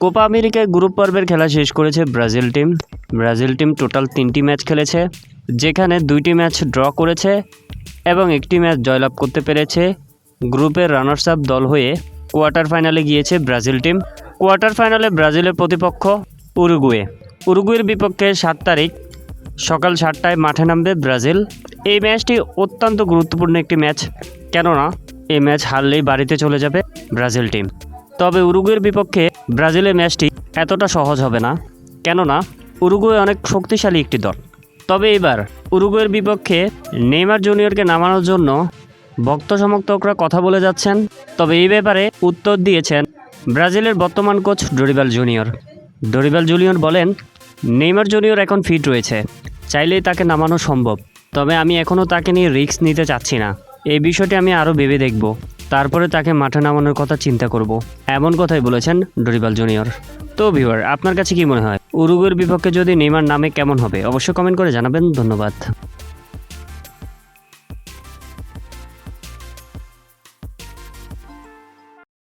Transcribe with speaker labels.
Speaker 1: Copa আমেরিকায় group পর্বের খেলা শেষ করেছে Brazil team. Brazil team total তিনটি ম্যাচ খেলেছে, যেখানে দুইটি ম্যাচ ড্র করেছে এবং একটি ম্যাচ জয়লাভ করতে পেরেছে। গ্রুপের রানার্স আপ দল হয়ে কোয়ার্টার ফাইনালে গিয়েছে ব্রাজিল টিম। কোয়ার্টার ফাইনালে ব্রাজিলের প্রতিপক্ষ উরুগুয়ে। উরুগুয়ের বিপক্ষে সাত তারিখ সকাল সাতটায় মাঠে নামবে ব্রাজিল। এই ম্যাচটি অত্যন্ত গুরুত্বপূর্ণ একটি ম্যাচ, কেননা এই ম্যাচ হারলেই বাড়িতে চলে যাবে ব্রাজিল টিম। তবে উরুগুয়ের বিপক্ষে ব্রাজিলের ম্যাচটি এতটা সহজ হবে না। কেননা, উরুগুয়ে অনেক শক্তিশালী একটি দল। তবে এবার উরুগুয়ের বিপক্ষে নেইমার জুনিয়রকে নামানোর জন্য ভক্ত সমর্থকরা কথা বলে যাচ্ছেন। তবে এই ব্যাপারে উত্তর দিয়েছেন ব্রাজিলের বর্তমান coach Dorival Junior. Dorival Junior বলেন, নেইমার জুনিয়র এখন ফিট রয়েছে। চাইলেই তাকে নামানো সম্ভব। তবে আমি এখনও তাকে নিয়ে রিস্ক নিতে চাচ্ছি না। এই বিষয়টি আমি আরও ভেবে দেখব। তারপরে তাকে মাঠে নামানোর কথা চিন্তা করব। এমন কথাই বলেছেন ডরিবাল জুনিয়র। তো ভিউয়ার, আপনার কাছে কি মনে হয়? উরুগুয়ের বিপক্ষে যদি নেইমার নামে কেমন হবে? অবশ্যই কমেন্ট করে জানাবেন। ধন্যবাদ।